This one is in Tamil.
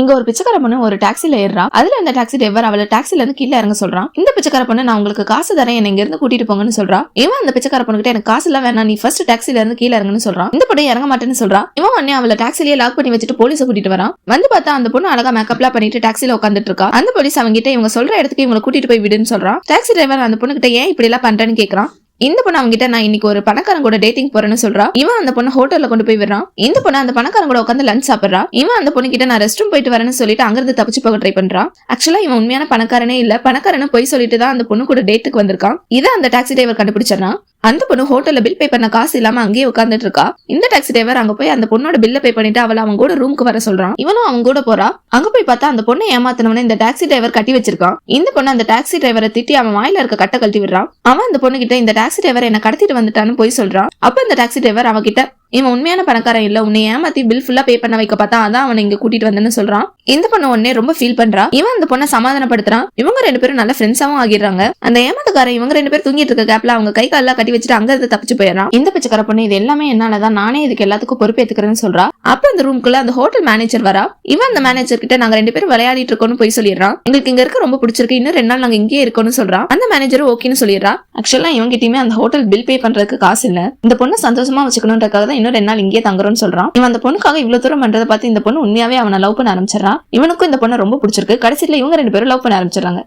இங்க ஒரு பிச்சைக்கார பொண்ணு ஒரு டாக்ஸில ஏறுறா. அதுல அந்த டாக்ஸி டிரைவர் அவளை டாக்ஸில இருந்து கீழே இறங்க சொல்றான். இந்த பிச்சைக்கார பொண்ணு நான் உங்களுக்கு காசு தரேன் என்ன இங்க இருந்து கூட்டிட்டு போங்கன்னு சொல்றான். இவன் அந்த பிச்சைக்கார பொண்ணு கிட்ட எனக்கு காசு எல்லாம் வேணாம் நீ ஃபர்ஸ்ட் டாக்ஸில இருந்து கீழே இறங்குன்னு சொல்றான். இந்த பொண்ணு இறங்க மாட்டேன்னு சொல்றான். இவன் உடனே அவளை டாக்ஸிலேயே லாக் பண்ணி வச்சுட்டு போலீஸை கூட்டிட்டு வரான். வந்து பார்த்தா அந்த பொண்ணு அழகா மேக்கப்லாம் பண்ணிட்டு டாக்ஸில உட்காந்துட்டு இருக்கா. அந்த போலீஸ் அவங்க கிட்ட இவங்க சொல்ற இடத்துக்கு இவங்களை கூட்டிட்டு போய் விடுன்னு சொல்றான். டாக்ஸி டிரைவர் அந்த பொண்ணு கிட்ட ஏன் இப்படி எல்லாம் பண்றேன்னு கேக்குறான். இந்த பொண்ணு அவங்க கிட்ட நான் இன்னைக்கு ஒரு பணக்காரன் கூட டேட்டிங் போறேன்னு சொல்றா. இவன் அந்த பொண்ணு ஹோட்டல்ல கொண்டு போய் விடுறான். இந்த பொண்ணு அந்த பணக்காரன் கூட உட்காந்து லஞ்ச் சாப்பிடுறா. இவன் அந்த பொண்ணு கிட்ட நான் ரெஸ்ட் ரூம் போயிட்டு வரேன்னு சொல்லிட்டு அங்கிருந்து தப்பிச்சு போக ட்ரை பண்றான் ஆக்சுவலா இவன் உண்மையான பணக்காரனே இல்ல. பணக்காரன் போய் சொல்லிட்டு தான் அந்த பொண்ணு கூட டேட்டுக்கு வந்திருக்கான். இதை அந்த டாக்ஸி டிரைவர் கண்டுபிடிச்சிடறான். அந்த பொண்ணு ஹோட்டல்ல பில் பே பண்ண காசு இல்லாம அங்கேயே உட்காந்துட்டு இருக்கா இந்த டாக்ஸி டிரைவர் அங்க போய் அந்த பொண்ணோட பில்ல பே பண்ணிட்டு அவளை அவங்க கூட ரூமுக்கு வர சொல்றான். இவனும் அவங்க கூட போறா. அங்க போய் பார்த்தா அந்த பொண்ணை ஏமாத்தனவன இந்த டாக்ஸி டிரைவர் கட்டி வச்சிருக்கான். இந்த பொண்ணு அந்த டாக்ஸி டிரைவரை திட்டி அவன் வாயில இருக்க கட்ட கழட்டி விடுறான். அவன் அந்த பொண்ணு கிட்ட இந்த டாக்ஸி டிரைவர் என்ன கடத்திட்டு வந்துட்டான்னு போய் சொல்றான். அப்ப அந்த டாக்ஸி டிரைவர் அவகிட்ட இவன் உண்மையான பணக்காரன் இல்ல. உன்னை ஏமாத்தி பில் ஃபுல்லா பே பண்ண வைக்க பார்த்தா அதான் அவனை இங்க கூட்டிட்டு வந்தேன்னு சொல்றான். இந்த பொண்ணு உடனே ரொம்ப ஃபீல் பண்றா. இவன் அந்த பொண்ணை சமாதானப்படுத்துறான். இவங்க ரெண்டு பேரும் நல்ல ஃப்ரெண்ட்ஸாவும் ஆகிடுறாங்க. அந்த ஏமாத்துக்காரன் இவங்க ரெண்டு பேரும் தூங்கிட்டு இருக்க கேப்ல அவங்க கை காலெல்லாம் கட்டி வச்சுட்டு அங்க இருந்து தப்பிச்சு போயிடறான். இந்த பிச்சைக்கார பொண்ணு இது எல்லாமே என்னாலதான் நானே இதுக்கு எல்லாத்துக்கும் பொறுப்பேத்துக்கிறேன்னு சொல்றா. அப்ப அந்த ரூம்குள்ள அந்த ஹோட்டல் மேனேஜர் வரா. இவன் அந்த மேனேஜர் கிட்ட நாங்க ரெண்டு பேரும் விளையாடிட்டு இருக்கோம்னு போய் சொல்லிடுறான். எங்களுக்கு இங்க இருக்க ரொம்ப பிடிச்சிருக்கு. இன்னும் ரெண்டு நாள் நாங்க இங்கேயே இருக்கோம்னு சொல்றான். அந்த மேனேஜரும் ஓகேன்னு சொல்லிடுறா. ஆக்சுவலா இவங்கிட்டயுமே அந்த ஹோட்டல் பில் பே பண்றதுக்கு காசு இல்ல. இந்த பொண்ணு சந்தோஷமா வச்சுக்கணுன்றதுக்காக தான் இன்னும் ரெண்டு நாள் இங்கேயே தங்குறோம்னு சொல்றான். இவன் அந்த பொண்ணுக்காக இவ்வளவு தூரம் பண்றதை பார்த்து இந்த பொண்ணு உண்மையாவே அவனை லவ் பண்ண ஆரம்பிச்சிடறான் இவனுக்கும் இந்த பொண்ணை ரொம்ப பிடிச்சிருக்கு. கடைசியில இவங்க ரெண்டு பேரும் லவ் பண்ண ஆரம்பிச்சிடறாங்க.